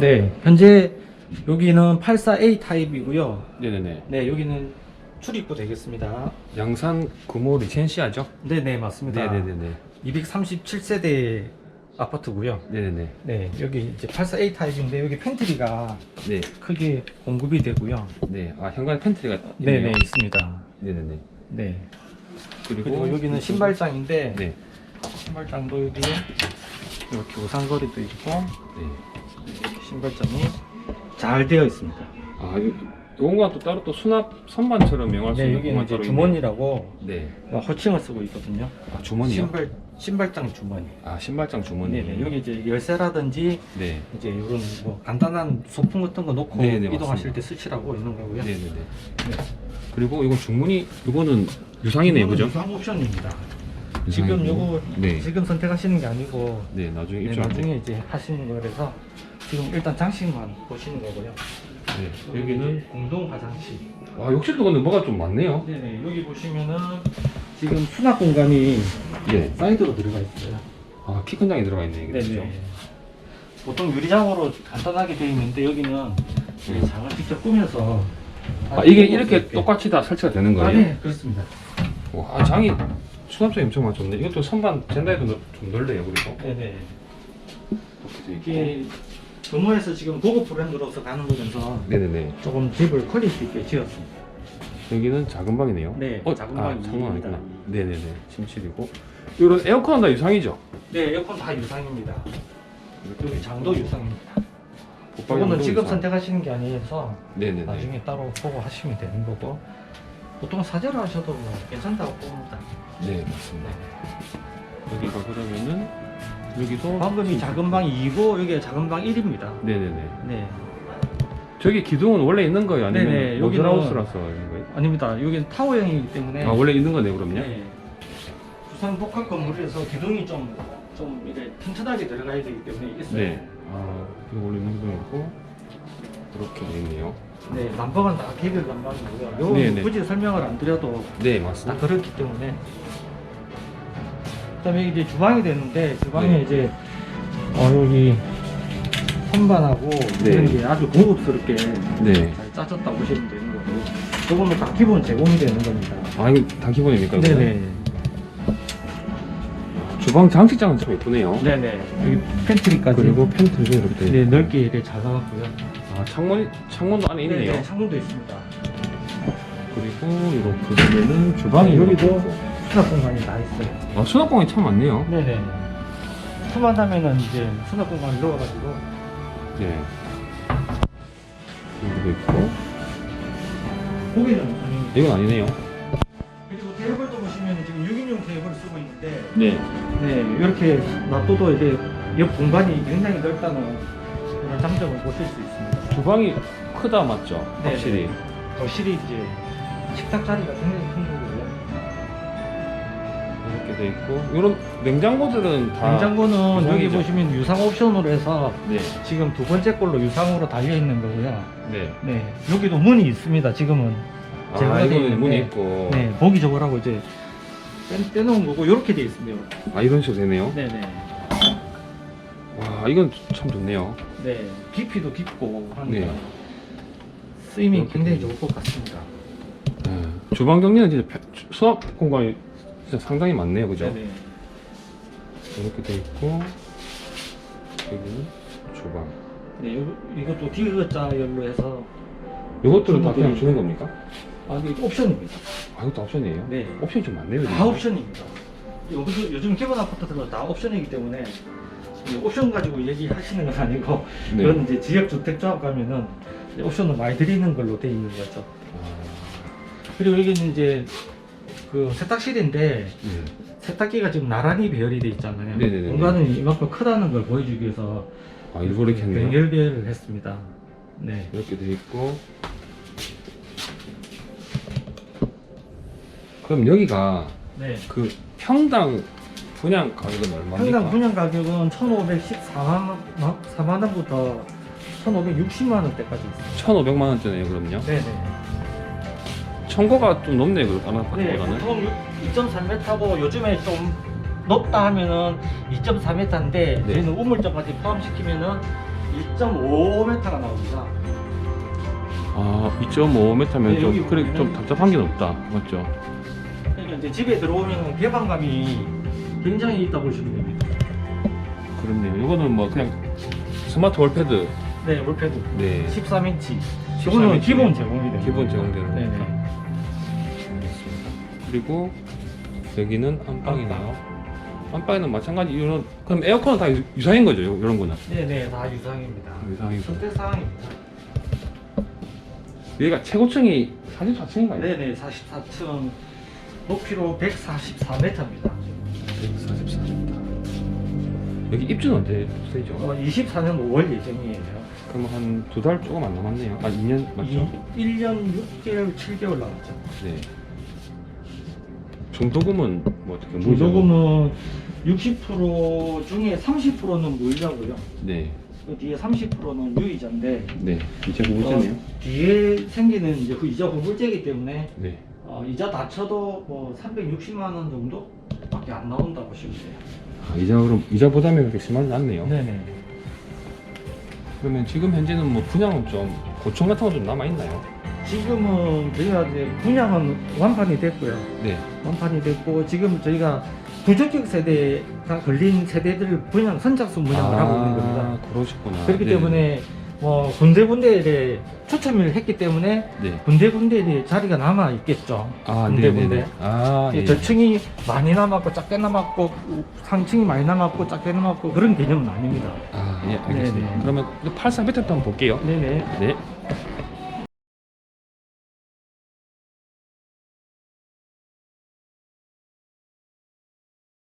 네, 현재 여기는 84A 타입이고요. 네네네. 네, 여기는 출입구 되겠습니다. 양산 금호 리첸시아죠? 네, 네, 맞습니다. 네네네네. 237세대 아파트고요. 네네네. 네, 여기 이제 84A 타입인데 여기 팬트리가 네. 크게 공급이 되고요. 네. 아 현관 팬트리가 네, 있네요. 네, 있습니다. 네네네. 네. 그리고, 그리고 여기는 신발장인데 네. 신발장도 여기 이렇게 우산거리도 있고 네. 신발장이 잘 되어 있습니다. 아 요, 요건과 또 따로 또 수납 선반처럼 명할 수 네, 있는 여기는 공간 이제 따로 주머니라고. 네. 호칭을 쓰고 있거든요. 아 주머니요? 신발 신발장 주머니. 아 신발장 주머니. 네네. 여기 이제 열쇠라든지 네. 이제 이런 뭐 간단한 소품 같은 거 놓고 네네, 이동하실 맞습니다. 때 쓰시라고 있는 거고요. 네 네네. 네. 그리고 이건 중문이 이거는 유상이네요, 이거는 그죠? 유상 옵션입니다. 지금 유상이고. 요거 네. 지금 선택하시는 게 아니고 네 나중에 네, 입주할 때. 나중에 이제 하시는 거라서 지금 일단 장식만 보시는 거고요. 네. 여기는 공동 화장실. 와 욕실도 근데 뭐가 좀 많네요. 네네. 여기 보시면은 지금 수납 공간이 네. 사이드로 들어가 있어요. 아키큰 장이 들어가 있네 이게 그죠? 네네. 보통 유리장으로 간단하게 되어 있는데 여기는 음. 장을 직접 꾸며서 아 이게 이렇게 똑같이 다 설치가 되는 아, 거예요? 네, 그렇습니다. 와 아, 장이 수납장이 엄청 많던데 이것도 선반 젠다에도 넓- 좀 넓네요 그리고 네네. 이렇게 돼 있고. 이게 금호에서 지금 고급 브랜드로서 가는 거면서 네네네 조금 집을 퀄리티 있게 지었습니다. 여기는 작은 방이네요. 네, 어, 작은 아, 방이 작은 방 아니구나. 있습니다. 네네네 침실이고 이런 에어컨은 다 유상이죠? 네, 에어컨 다 유상입니다. 여기 장도 유상입니다. 붙박이 이거는 지금 유상. 선택하시는 게 아니어서 네네네. 나중에 따로 보고 하시면 되는 거고 보통 사제로 하셔도 뭐 괜찮다고 봅니다. 네 맞습니다. 여기가 그러면은 여기도 방금 이 작은 방 2고 여기가 작은 방 1입니다. 네네네. 네. 저기 기둥은 원래 있는 거예요? 아니면 네네, 여기는- 모듈하우스라서 있는 거예요? 아닙니다. 여기는 타워형이기 때문에 아 원래 있는 거네 그럼요? 네. 부산 복합 건물에서 기둥이 좀, 좀 이제 튼튼하게 들어가야 되기 때문에 있어요. 네. 아 이거 원래 있는 기둥이고 이렇게 돼 있네요. 네, 난방은 다 개별 난방이고요. 요건 네네. 굳이 설명을 안 드려도 네 다 맞습니다. 그렇기 때문에. 그다음에 이제 주방이 되는데 주방에 네. 이제 어 여기 선반하고 네. 이런 게 아주 고급스럽게 네. 잘 짜졌다 보시면 되는 거고. 요거는 다 기본 제공이 되는 겁니다. 아 이거 다 기본입니까? 그러면? 네네. 주방 장식장은 참 예쁘네요. 네네. 여기 팬트리까지. 그리고 팬트리도 이렇게 돼 네, 있고. 넓게 이렇게 잘 나왔고요. 아 창문 창문도 안에 있네요. 네, 창문도 있습니다. 그리고 이렇게 보면은 주방이 네, 이렇게 여기도 있고. 수납 공간이 다 있어요. 아 수납 공간이 참 많네요. 네네. 수납하면은 이제 수납 공간을 넣어가지고 네. 여기도 있고 고기는 아닙니다. 이건 아니네요. 그리고 테이블도 보시면 지금 6인용 테이블을 쓰고 있는데 네. 네 이렇게 놔둬도 이제 옆 공간이 굉장히 넓다는 그런 장점을 보실 수 있습니다. 주방이 크다 맞죠? 네. 확실히. 거실이 이제 식탁 자리가 굉장히 큰 거고요. 이렇게 돼 있고 이런 냉장고들은 다 냉장고는 여기 유상이죠? 보시면 유상 옵션으로 해서 네. 지금 두 번째 걸로 유상으로 달려 있는 거고요. 네. 네 여기도 문이 있습니다. 지금은 아 이거는 있는데, 문이 있고. 네 보기 좋으라고 이제 떼, 떼놓은 거고 이렇게 돼 있습니다. 아 이런 식으로 되네요. 네 네. 와 이건 참 좋네요. 네 깊이도 깊고 하니까 네. 쓰임이 굉장히. 좋을 것 같습니다. 네. 주방 정리는 진짜 펴- 수납 공간이 상당히 많네요, 그죠? 네네. 이렇게 돼 있고 여기는 주방. 네 요, 이것도 디귿자열로 해서 이것들은 다 그냥 주는 겁니까? 아 이게 옵션입니다. 아 이것도 옵션이에요? 네. 옵션이 좀 많네요. 다 지금. 옵션입니다. 요즘, 요즘 기본 아파트들은 다 옵션이기 때문에 이 옵션 가지고 얘기하시는 건 아니고 네. 그건 이제 지역 주택 조합 가면은 이제 옵션을 많이 드리는 걸로 돼 있는 거죠. 아, 그리고 여기는 이제 그 세탁실인데 네. 세탁기가 지금 나란히 배열이 돼 있잖아요. 네네네네. 공간은 이만큼 크다는 걸 보여주기 위해서 아 일부러 이렇게 했네요. 연결배열을 했습니다. 네. 이렇게 돼 있고 그럼 여기가 네. 그 평당 분양 가격은 얼마입니까? 평당 분양 가격은 1,514만 원, 4만 원부터 1,560만 원대까지 있습니다. 1,500만 원대네요, 그럼요. 네네. 청고가 좀 높네요, 그 다른 네. 보통 2.3m고 요즘에 좀 높다 하면은 2.4m인데 네. 저희는 우물정까지 포함시키면은 1.5m가 나옵니다. 아 2.5m면 네, 좀 여기 그래 보면은 좀 답답한 게 없다 맞죠? 그러니까 이제 집에 들어오면 개방감이 굉장히 있다 보시면 됩니다. 그렇네요. 이거는 뭐 그냥 스마트 월패드 네, 올패드 네 13인치. 13 이거는 인치. 기본 제공이 됩니다. 기본 제공되는 네네. 그리고 여기는 안방이네요. 안방에는 마찬가지 이런 그럼 에어컨은 다 유- 유사인 거죠? 요- 이런 거는 네네, 다 유상입니다. 유상이고 선택 사항입니다. 여기가 최고층이 44층인가요? 네네, 44층 높이로 144m입니다. 144m. 여기 입주는 언제 되죠? 어, 24년 5월 예정이에요. 그럼 한 두 달 조금 안 남았네요. 아 2년 맞죠? 1년 6개월, 7개월 남았죠. 네. 중도금은 뭐 어떻게 무이자고? 중도금은 60% 중에 30%는 무이자고요. 네. 그 뒤에 30%는 유이자인데 네. 이제 무이자네요. 어, 뒤에 생기는 이제 그 이자 후불제이기 때문에 네. 어, 이자 다 쳐도 뭐 360만 원 정도밖에 안 나온다고 보시면 돼요. 아, 이자 그럼 이자 부담이 그렇게 심하지 않네요. 네네. 그러면 지금 현재는 뭐 분양은 좀 고충 같은 거 좀 남아 있나요? 지금은 저희가 이제 분양은 완판이 됐고요. 네. 완판이 됐고 지금 저희가 부적격 세대가 걸린 세대들 분양 선착순 분양을 하고 있는 겁니다. 그러셨구나. 그렇기 네. 때문에 뭐 군데군데에 초점을 했기 때문에 네. 군데군데에 자리가 남아 있겠죠. 아, 군데 네, 네, 군데. 네. 아, 예. 저층이 많이 남았고 작게 남았고 상층이 많이 남았고 작게 남았고 그런 개념은 아닙니다. 아, 예, 알겠습니다. 네, 네. 그러면 83 밑에 한번 볼게요. 네네. 네.